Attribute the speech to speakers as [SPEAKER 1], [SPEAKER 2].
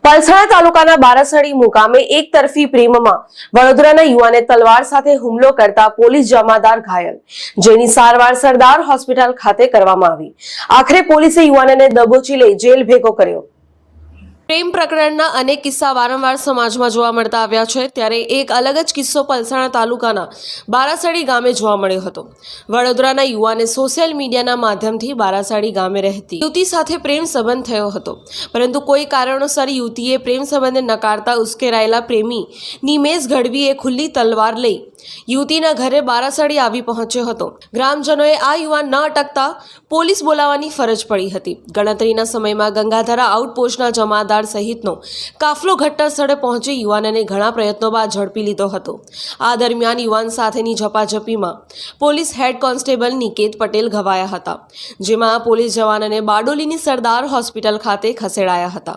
[SPEAKER 1] પલસાણા તાલુકાના બારાસડી મુકામે એક તરફી પ્રેમમાં વડોદરાના યુવાને તલવાર સાથે હુમલો કરતા પોલીસ જમાદાર ઘાયલ, જેની સારવાર સરદાર હોસ્પિટલ ખાતે કરવામાં આવી. આખરે પોલીસે યુવાનને દબોચી લઈ જેલ ભેગો કર્યો. પ્રેમ પ્રકરણના અનેક કિસ્સા વારંવાર સમાજમાં જોવા મળતા આવ્યા છે. ત્યારે એક અલગ જ કિસ્સો પલસાણા તાલુકાના બારાસાડી ગામે જોવા મળ્યો હતો. વડોદરાના યુવાને સોશિયલ મીડિયાના માધ્યમથી બારાસાડી ગામે રહેતી યુવતી સાથે પ્રેમ સંબંધ થયો હતો. પરંતુ કોઈ કારણોસર યુવતીએ પ્રેમ સંબંધને નકારતા ઉશ્કેરાયેલા પ્રેમી નિમેશ ગઢવીએ ખુલ્લી તલવાર લઈ યુવતીના ઘરે બારાસડી આવી પહોંચ્યો હતો. ગ્રામજનોએ આ યુવાન ન અટકતા પોલીસ બોલાવવાની ફરજ પડી હતી. ગણતરીના સમયમાં ગંગાધરા આઉટપોસ્ટના જમાદાર સહિતનો કાફલો ઘટના સ્થળે પહોંચી યુવાનને ઘણા પ્રયત્નો બાદ ઝડપી લીધો હતો. આ દરમિયાન યુવાન સાથેની ઝપાઝપીમાં police head constable Niket Patel ઘવાયા હતા, જેમાં પોલીસ જવાનને બારડોલીની સરદાર હોસ્પિટલ ખાતે ખસેડાયા હતા.